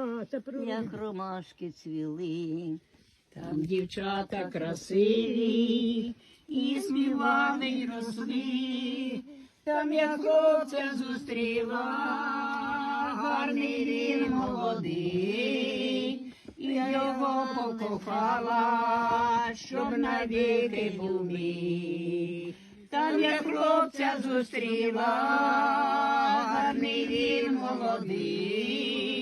А, це як ромашки цвіли. Там дівчата красиві і співали й росли. Там я хлопця зустріла, гарний він молодий, і я його покохала, щоб навіки був мій. Там я хлопця зустріла, гарний він молодий,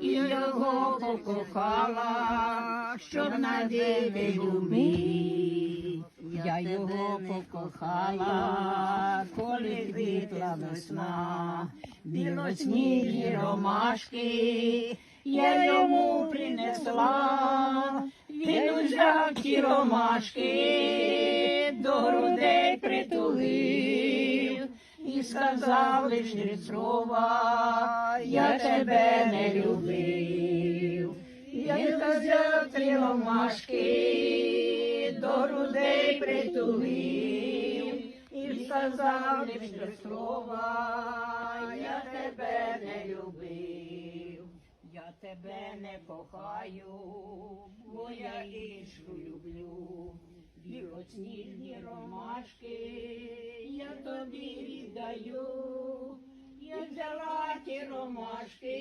і його покохала, щоб навіки був мій. Я його покохала, коли квітла весна, білосніжні ромашки, я йому принесла, він узяв ті ромашки, до грудей притулив і сказав лиш три слова, я тебе не любив. Я сказав три ромашки, до грудей притулив і сказав лиш три слова, я тебе не любив. Я тебе не кохаю, бо я іншу люблю. Білосніжні ромашки тобі віддаю. Я взяла ті ромашки,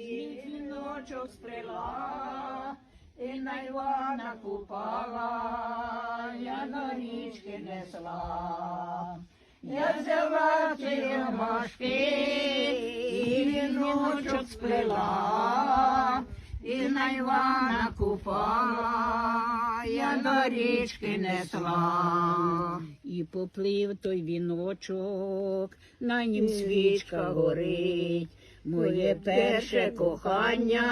і віночок сплела, і на Івана купала, я на річки несла. Я взяла ті ромашки, і віночок сплела, і на Івана купала, я до річки несла. І поплив той віночок, на нім свічка горить. Моє перше кохання,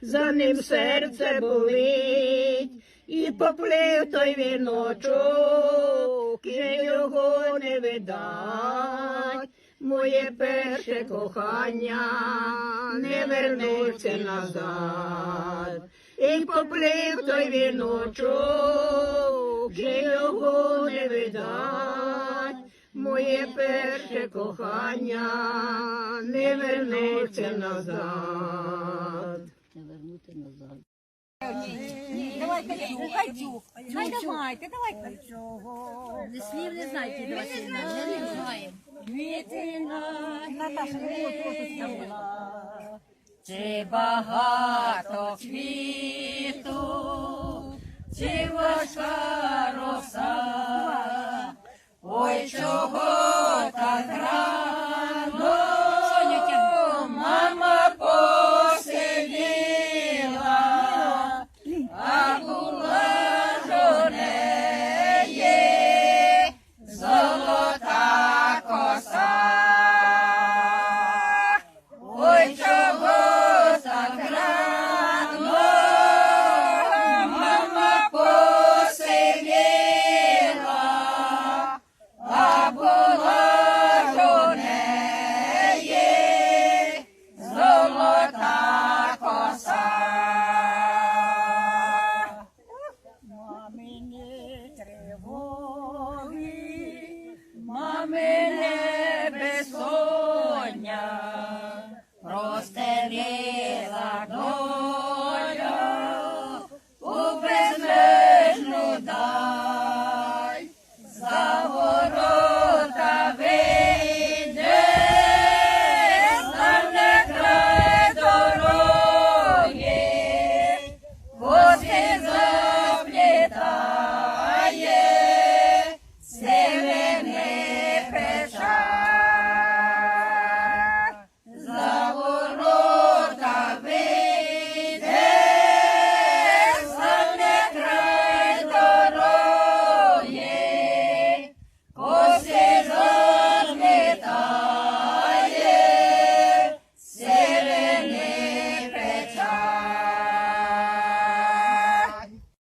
за ним серце болить, і поплив той віночок, вже його не видать. Моє перше кохання не вернеться назад. І поплив той віночок, вже його не видать. Моє перше кохання не вернеться назад. Не вернути назад. Давай качу, качу. Най давайте, давай качу. Не слів не знаєте, ми не знаємо. Наташа, не Чи багато квіту, чи важка роса,